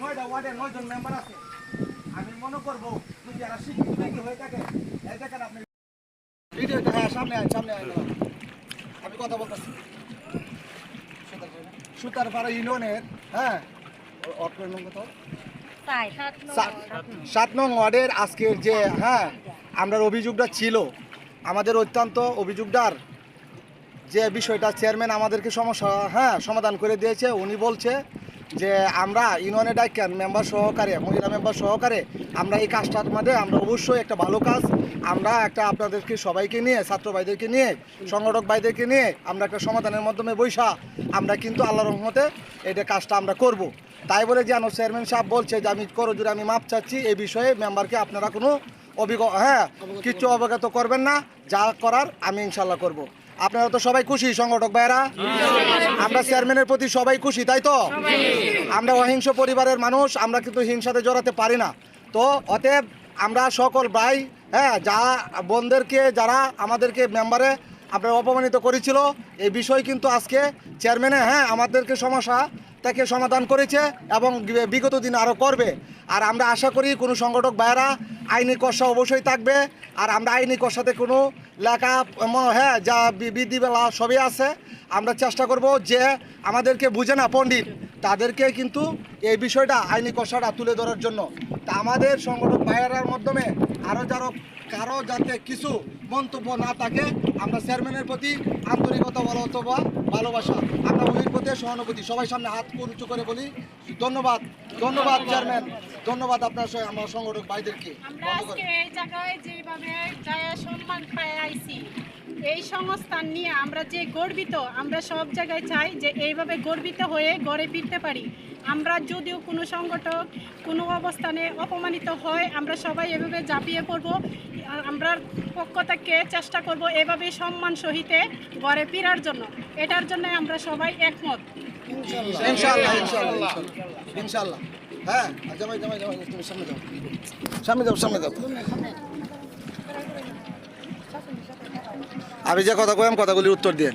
নয়টা ওয়ার্ডে মেম্বার আছে আমি মনে করব যারা শিক্ষিত হয়ে থাকে আপনি হ্যাঁ সামনে সামনে আমি কথা সুতারপাড়া ইউনিয়নের হ্যাঁ সাত নং ওয়ার্ডের আজকের যে হ্যাঁ আমরা অভিযোগটা ছিল। আমাদের অত্যন্ত অভিযোগটার যে বিষয়টা চেয়ারম্যান আমাদেরকে সমস্যা হ্যাঁ সমাধান করে দিয়েছে, উনি বলছে যে আমরা ইউনিয়নে ডাইকেন মেম্বার সহকারে, মহিলা মেম্বার সহকারে আমরা এই কাজটার মধ্যে আমরা অবশ্যই একটা ভালো কাজ আমরা একটা আপনাদেরকে সবাইকে নিয়ে, ছাত্র ভাইদেরকে নিয়ে, সংগঠক ভাইদেরকে নিয়ে আমরা একটা সমাধানের মাধ্যমে বৈশা, আমরা কিন্তু আল্লাহ রহমতে এটা কাজটা আমরা করব। তাই বলে যেন চেয়ারম্যান সাহেব বলছে যে আমি করো জুড়ে আমি মাপ চাচ্ছি এই বিষয়ে মেম্বারকে আপনারা কোনো অভিজ্ঞ হ্যাঁ কিছু অবগত করবেন না, যা করার আমি ইনশাল্লাহ করব। আপনারা তো সবাই খুশি, সংগঠক ভাইয়েরা। আমরা চেয়ারম্যানের প্রতি সবাই খুশি, তাই তো? আমরা অহিংস পরিবারের মানুষ, আমরা কিন্তু হিংসাতে জড়াতে পারি না। তো অতএব আমরা সকল ভাই হ্যাঁ যা বোনদেরকে, যারা আমাদেরকে মেম্বারে আপনারা অপমানিত করেছিল, এই বিষয় কিন্তু আজকে চেয়ারম্যানে হ্যাঁ আমাদেরকে সমস্যা তাকে সমাধান করেছে এবং বিগত দিন আরও করবে। আর আমরা আশা করি কোনো সংগঠক ভাইয়েরা আইনি কষা অবশ্যই থাকবে। আর আমরা আইনি কষাতে কোনো লেখা হ্যাঁ যা বিধিবেলা সবই আছে। আমরা চেষ্টা করব যে আমাদেরকে বুঝে না পণ্ডিত, তাদেরকে কিন্তু এই বিষয়টা আইনি কষাটা তুলে ধরার জন্য। তা আমাদের সংগঠক ভাইয়েরার মাধ্যমে আরও যারা, কারও যাতে কিছু মন্তব্য না থাকে, আমরা চেয়ারম্যানের প্রতি আন্তরিকতা বলো অথবা ভালোবাসা, আমরা উনির সহানুভূতি, সবাই সামনে হাত উঁচু করে বলি। ধন্যবাদ ধন্যবাদ, চেয়ারম্যান। ধন্যবাদ আপনার আমার সংগঠক ভাইদেরকে। আমরা আজকে এই জায়গায় যেভাবে সম্মান পাই এই সংস্থান নিয়ে আমরা যে গর্বিত, আমরা সব জায়গায় চাই যে এইভাবে গর্বিত হয়ে গড়ে ফিরতে পারি। আমরা যদিও কোনো সংগঠক, কোনো অবস্থানে অপমানিত হয় আমরা সবাই এভাবে ঝাঁপিয়ে পড়ব আমরা পক্ষ থেকে চেষ্টা করব এভাবে সম্মান সহিতে গড়ে ফেরার জন্য। এটার জন্য আমরা সবাই একমত। হ্যাঁ সামনে যাও। সামনে যাও সামনে যাও। আমি যে কথা কয়াম কথাগুলির উত্তর দিন